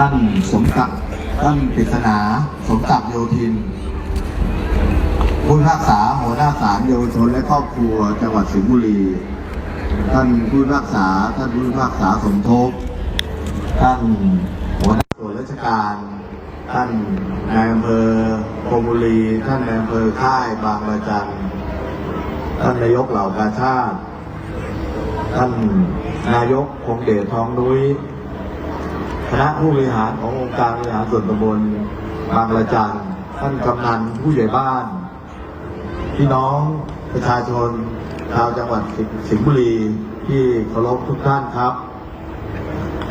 ท่านสมศักดิ์ท่านปริศนาสมศักดิ์โยธินผู้พิพากษาหัวหน้าศาลเยาวชนและครอบครัวจังหวัดสิงห์บุรี ท่านผู้พิพากษาท่านผู้พิพากษาสมทบ ท่านหัวหน้าส่วนราชการ ท่านนายอำเภอพรมบุรี ท่านนายอำเภอค่ายบางระจันท่านนายกเหล่ากาชาติ ท่านนายกคงเดชทองนุ้ย คณะผู้บริหารขององค์การบริหารส่วนตำบลบางระจันท่านกำนันผู้ใหญ่บ้านพี่น้องประชาชนชาวจังหวัดสิงห์บุรีที่เคารพทุกท่านครับ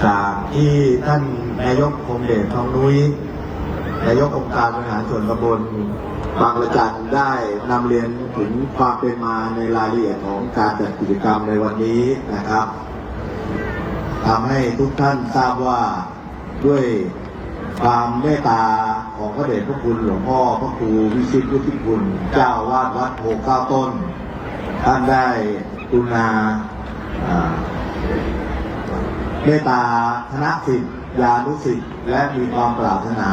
จากที่ท่านนายกคงเดชทองนุ้ยนายกองค์การบริหารส่วนตำบลบางระจันได้นำเรียนถึงความเป็นมาในรายละเอียดของการจัดกิจกรรมในวันนี้นะครับ ทำให้ทุกท่านทราบว่าด้วยความเมตตาของพระเดชพระคุณหลวงพ่อพระครูวิชิตวุฒิคุณ เจ้าวาดวัดโพเก้าต้น ท่านได้กุณาเมตตาคณะสิทธิยานุสิทธิ์และมีความปรารถนา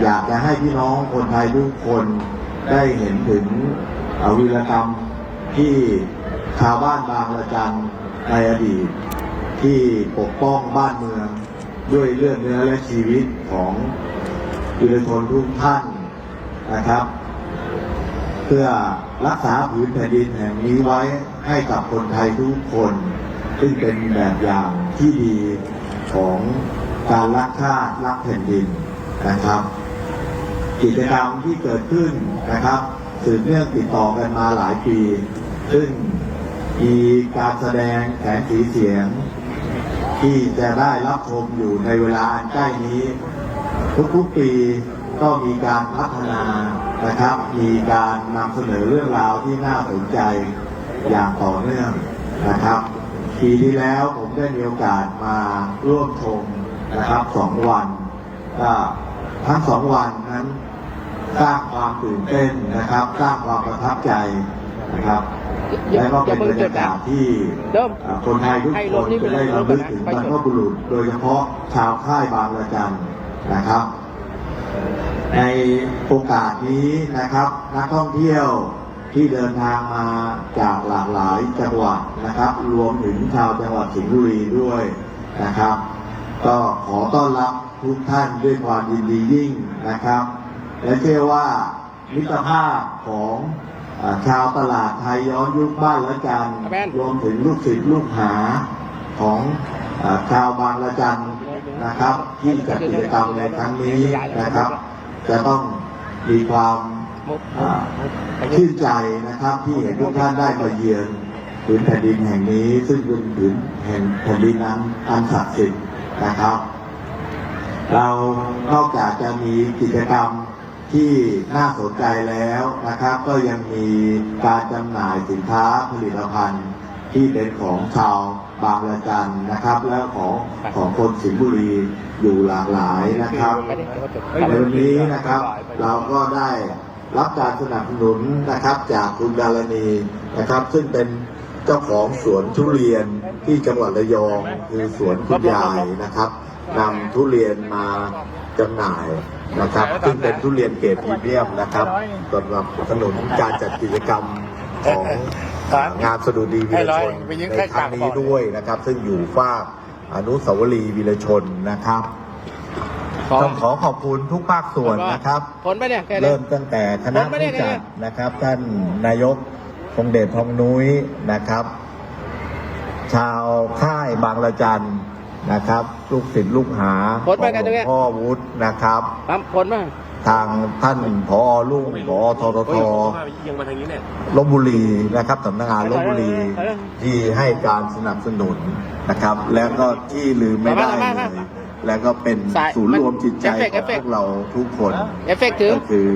อยากจะให้พี่น้องคนไทยทุกคนได้เห็นถึงอวีรกรรมที่ชาวบ้านบางระจันในอดีต ที่ปกป้องบ้านเมือง ด้วยเลือดเนื้อและชีวิตของวีรชนทุกท่านนะครับ เพื่อรักษาผืนแผ่นดินแห่งนี้ไว้ให้กับคนไทยทุกคน ซึ่งเป็นแบบอย่างที่ดีของการรักชาติรักแผ่นดินนะครับ กิจกรรมที่เกิดขึ้นนะครับสืบเนื่องติดต่อกันมาหลายปี ซึ่งมีการแสดงแผนสีเสียง ที่จะได้รับชมอยู่ในเวลาอันใกล้นี้ ทุกๆปีก็มีการพัฒนานะครับ มีการนำเสนอเรื่องราวที่น่าสนใจอย่างต่อเนื่องนะครับ ปีที่แล้วผมได้มีโอกาสมาร่วมชมนะครับสองวันก็ทั้งสองวันนั้นสร้างความตื่นเต้นนะครับ สร้างความประทับใจ นะครับและก็เป็นบรรยากาศที่เริ่มอ่าคนไทยทุกคนจะได้ระลึกถึงบรรพบุรุษ โดยเฉพาะชาวค่ายบางระจันนะครับ ในโอกาสนี้นะครับ นักท่องเที่ยวที่เดินทางมาจากหลากหลายจังหวัดนะครับ รวมถึงชาวจังหวัดสิงห์บุรีด้วยนะครับ ก็ขอต้อนรับทุกท่านด้วยความยินดียิ่งนะครับ และเชื่อว่ามิตรภาพของอา ชาวตลาดไทยย้อนยุคบ้านละจันครับแม่นรวมถึงลูกศิษย์ลูกหาของอาชาวบางละจันนะครับ ที่จัดกิจกรรมในครั้งนี้นะครับ จะต้องมีความอ่าชื่นใจนะครับที่เห็นทุกท่านได้มาเยือนผืนแผ่นดินแห่งนี้ซึ่งเป็นผืนแห่งแผ่นดินนั้นอันศักดิ์สิทธิ์นะครับ เรานอกจากจะมีกิจกรรม ที่น่าสนใจแล้วนะครับ ก็ยังมีการจำหน่ายสินค้าผลิตภัณฑ์ ที่เป็นของชาวบางระจันนะครับ และของของคนสิงห์บุรีอยู่หลากหลายนะครับในวันนี้นะครับ เราก็ได้รับการสนับสนุนนะครับจากคุณดารณีนะครับ ซึ่งเป็นเจ้าของสวนทุเรียนที่จังหวัดระยองคือสวนคุณยายนะครับนำทุเรียนมาจำหน่าย นะครับซึ่งเป็นทุเรียนเกรดพรีเมียมนะครับสำหรับสนุนการจัดกิจกรรมของอ่างานสดุดีวีรชนในครั้งนี้ด้วยนะครับ ซึ่งอยู่ฝากอนุสาวรีย์วีรชนนะครับต้องขอขอบคุณทุกภาคส่วนนะครับผลไปเนี่ยแค่นี้เริ่มตั้งแต่คณะผู้จัดนะครับ ท่านนายกคงเดชทองนุ้ยนะครับ ชาวค่ายบางระจัน นะครับ ลูกศิษย์ลูกหาขผองลไปกันหตลรงวเนี้งยพ่อวุฒินะครับ ปั๊มผลมาทางท่านผอลุงผอทททยังมาทางนี้เนี่ย ลบบุรีนะครับสำนักงานลบบุรีที่ให้การสนับสนุนนะครับ แล้วก็ที่ลืมไม่ได้เลยแล้วก็เป็นศูนย์รวมจิตใจของพวกเราทุกคน เอฟเฟกต์ถือก็คือ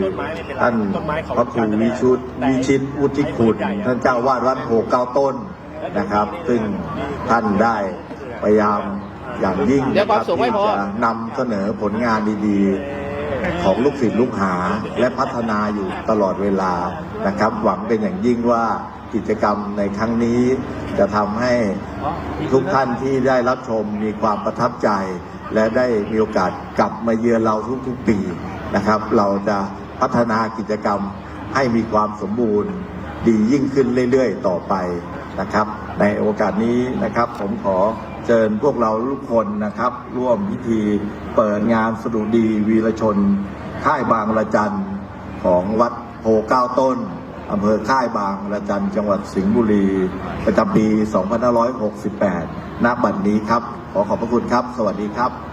ท่านพระครูวิชุตวิชิตวุฒิคุณ ท่านเจ้าวาดวัดโพเก้าต้นนะครับ ซึ่งท่านได้พยายาม อย่างยิ่งเดี๋ยวความรับสูงไม่ที่จะนำเสนอผลงานดีๆ ของลูกศิษย์ลูกหาและพัฒนาอยู่ตลอดเวลานะครับ หวังเป็นอย่างยิ่งว่ากิจกรรมในครั้งนี้ จะทำให้ทุกท่านที่ได้รับชมมีความประทับใจ และได้มีโอกาสกลับมาเยือนเราทุกๆปีนะครับ เราจะพัฒนากิจกรรมให้มีความสมบูรณ์ ดียิ่งขึ้นเรื่อยๆ ต่อไปนะครับ ในโอกาสนี้นะครับ ผมขอเชิญพวกเราทุกคนนะครับ ร่วมพิธีเปิดงานสดุดีวีรชน ค่ายบางระจันของวัดโพเก้าต้นอำเภอค่ายบางระจันจังหวัดสิงห์บุรี ประจำปี 2568 ณ บัดนี้ครับ ขอขอบพระคุณครับ สวัสดีครับ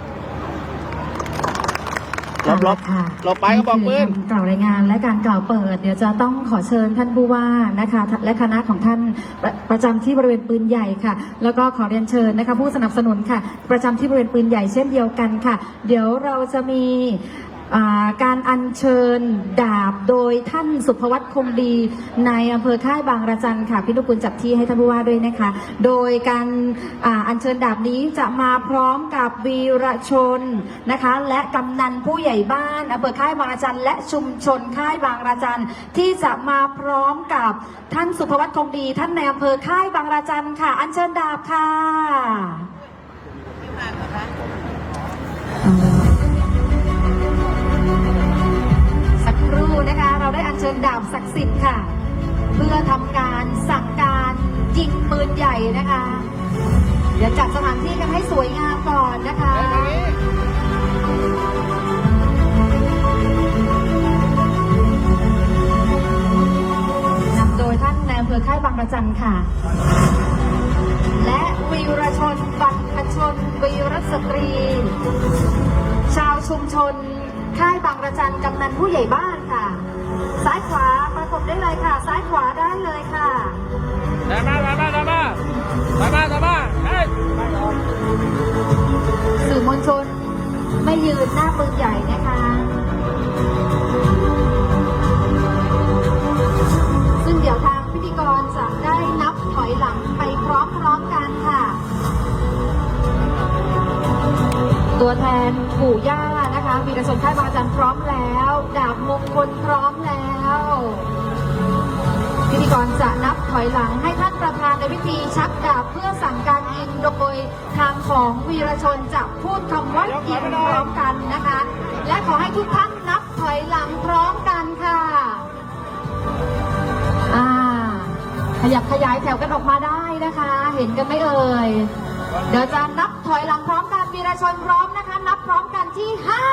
ลบหลบค่ะหลบไปก็บอกปืนนี่คืคำกล่าวรายงานและการกล่าวเปิด เดี๋ยวจะต้องขอเชิญท่านผู้ว่านะคะ และคณะของท่านประประจำที่บริเวณปืนใหญ่ค่ะ แล้วก็ขอเรียนเชิญนะคะ ผู้สนับสนุนค่ะ ประจำที่บริเวณปืนใหญ่เช่นเดียวกันค่ะ เดี๋ยวเราจะมีอ่า การอัญเชิญดาบโดยท่านสุภวัตคงดีในอำเภอค่ายบางระจันค่ะพี่นุกุลจัดที่ให้ท่านผู้ว่าด้วยนะคะ โดยการอาอัญเชิญดาบนี้จะมาพร้อมกับวีรชนนะคะ และกำนันผู้ใหญ่บ้านอำเภอค่ายบางระจันและชุมชนค่ายบางระจันที่จะมาพร้อมกับท่านสุภวัตคงดี ท่านในอำเภอค่ายบางระจันค่ะ อัญเชิญดาบค่ะ ดาบศักดิ์สิทธิ์ค่ะ เพื่อทำการสั่งการยิงปืนใหญ่นะคะ เดี๋ยวจัดสถานที่กันให้สวยงามก่อนนะคะนำโดยท่านนายอำเภอค่ายบางระจันค่ะ และวีรชนบรรพชนวีรสตรี ชาวชุมชนค่ายบางระจันกำนันผู้ใหญ่บ้าน ได้มาได้มาได้มาได้มาได้มาเฮ้ยสื่อมวลชนไม่ยืนหน้าปืนใหญ่นะคะ ซึ่งเดี๋ยวทางพิธีกรจะได้นับถอยหลังไปพร้อมๆกันค่ะ ตัวแทนปู่ย่านะคะวีรชนค่ายบาจันพร้อมแล้ว ดาบมงคลพร้อมแล้ว พิธีกรจะนับถอยหลังให้ท่านประธานในพิธีชักดาบเพื่อสั่งการยิงโดยทางของวีรชนจะพูดคำว่ายิงพร้อมกันนะคะ และขอให้ทุกท่านนับถอยหลังพร้อมกันค่ะอ่าขยับขยายแถวกันออกมาได้นะคะ เห็นกันไหมเอ่ยเดี๋ยวจะนับถอยหลังพร้อมกันวีรชนพร้อมนะคะ นับพร้อมกันที่ห้า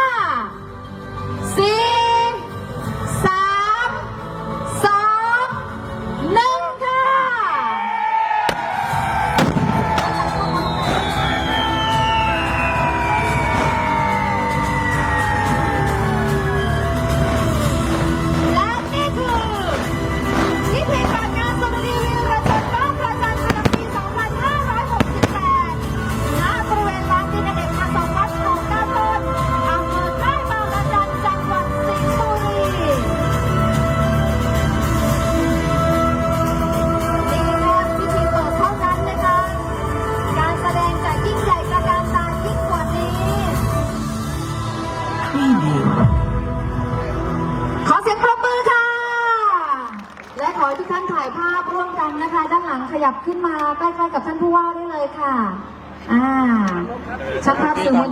สี่ ใกล้ๆกับท่านผู้ว่าได้เลยค่ะ อ่าช่างภาพสื่อมวล